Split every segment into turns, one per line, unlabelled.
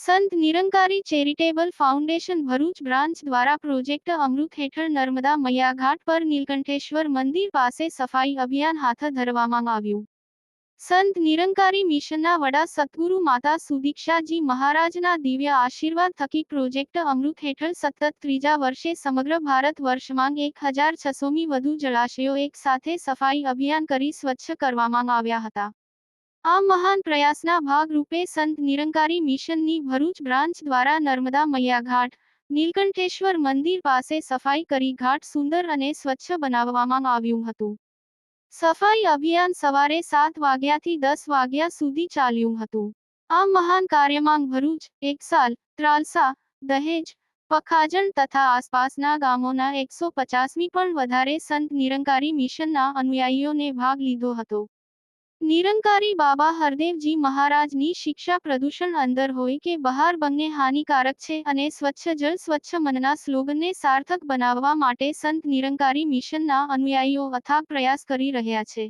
Sant Nirankari charitable foundation Bharuch branch દ્વારા project Amrit હેઠળ નર્મદા મૈયા ઘાટ પર નીલકંઠેશ્વર મંદિર પાસે સફાઈ અભિયાન હાથ ધરવામાં આવ્યું. સંત નિરંકારી મિશનના વડા સદગુરુ માતા સુદીક્ષાજી મહારાજના દિવ્ય આશીર્વાદ થકી પ્રોજેક્ટ અમૃત હેઠળ સતત ત્રીજા વર્ષે સમગ્ર ભારત વર્ષમાં એક હજાર છસોમી વધુ જળાશયો એક સાથે સફાઈ અભિયાન કરી સ્વચ્છ કરવામાં આવ્યા હતા. આ મહાન પ્રયાસના ભાગરૂપે સંત નિરંકારી મિશનની ભરૂચ બ્રાન્ચ દ્વારા નર્મદા મૈયા ઘાટ, નીલકંઠેશ્વર મંદિર પાસે સફાઈ કરી ઘાટ સુંદર અને સ્વચ્છ બનાવવામાં આવ્યું હતું. સફાઈ અભિયાન સવારે સાત વાગ્યાથી દસ વાગ્યા સુધી ચાલ્યું હતું. આ મહાન કાર્યમાં ભરૂચ, એકસાલ, ત્રાલસા, દહેજ, પખાજણ તથા આસપાસના ગામોના એકસો પચાસમી પણ વધારે સંત નિરંકારી મિશનના અનુયાયીઓને ભાગ લીધો હતો. નિરંકારી બાબા હરદેવજી મહારાજની શિક્ષા પ્રદૂષણ અંદર હોય કે બહાર બંને હાનિકારક છે અને સ્વચ્છ જળ સ્વચ્છ મનના સ્લોગનને સાર્થક બનાવવા માટે સંત નિરંકારી મિશનના અનુયાયીઓ અથાગ પ્રયાસ કરી રહ્યા છે.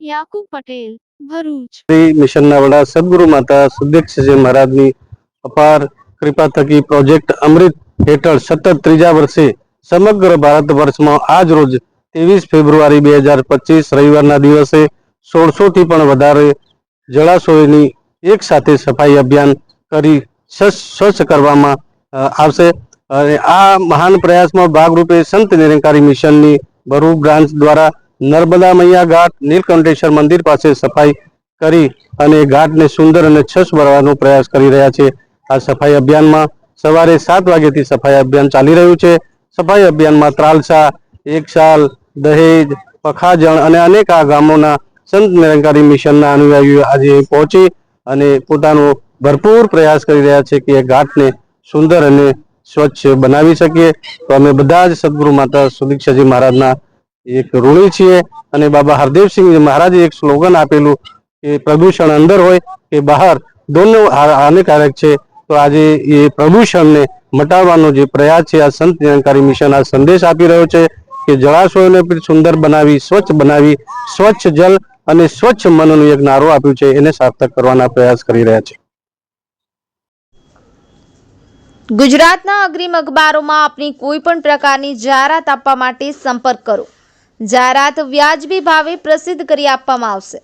યાકુબ પટેલ, ભરૂચ.
મિશનના વડા સદગુરુ માતા સુદીક્ષજી મહારાજની અપાર કૃપા થકી પ્રોજેક્ટ અમૃત હેઠળ સતત ત્રીજા વર્ષે સમગ્ર ભારત વર્ષમાં આજ રોજ ત્રેવીસ ફેબ્રુઆરી બે હજાર પચીસ રવિવારના દિવસે સોળસો થી પણ વધારે જળાશયોની એક સાથે સફાઈ અભિયાન કરી સ્વચ્છ કરવામાં આવશે. અને આ મહાન પ્રયાસમાં ભાગરૂપે સંત નિરંકારી મિશનની ભરૂચ બ્રાન્ચ દ્વારા નર્મદા મૈયા ઘાટ, નીલકંઠેશ્વર મંદિર પાસે સફાઈ કરી અને ઘાટને સુંદર અને છસ ભરવાનો પ્રયાસ કરી રહ્યા છે. આ સફાઈ અભિયાનમાં સવારે સાત વાગ્યાથી સફાઈ અભિયાન ચાલી રહ્યું છે. સફાઈ અભિયાનમાં ત્રાલસા એકસાલ દહેજ, પખાજણ અને અનેક આ ગામોના સંત નિરંકારી મિશનના અનુયાયીઓ આજે પહોંચી અને પોતાનો ભરપૂર પ્રયાસ કરી રહ્યા છે કે એ ઘાટને સુંદર અને સ્વચ્છ બનાવી શકીએ. તો અમે બધા જ સદગુરુ માતા સુદીક્ષાજી મહારાજના એક ઋણી છીએ અને બાબા હરદેવસિંહ મહારાજે એક સ્લોગન આપેલું કે પ્રદૂષણ અંદર હોય કે બહાર દોનો હાનિકારક છે, તો આજે એ પ્રદૂષણને મટાડવાનો જે પ્રયાસ છે, આ સંત નિરંકારી મિશન આ સંદેશ આપી રહ્યો છે કે જળાશયોને સુંદર બનાવી, સ્વચ્છ બનાવી, સ્વચ્છ જલ અને સ્વચ્છ મનનું એક નારો આપ્યું છે, એને સાર્થક કરવાના પ્રયાસ કરી રહ્યા છે.
ગુજરાતના અગ્રીમ અખબારોમાં આપની કોઈ પણ પ્રકારની જાહેરાત આપવા માટે સંપર્ક કરો. જાહેરાત વ્યાજબી ભાવે પ્રસિદ્ધ કરી આપવામાં આવશે.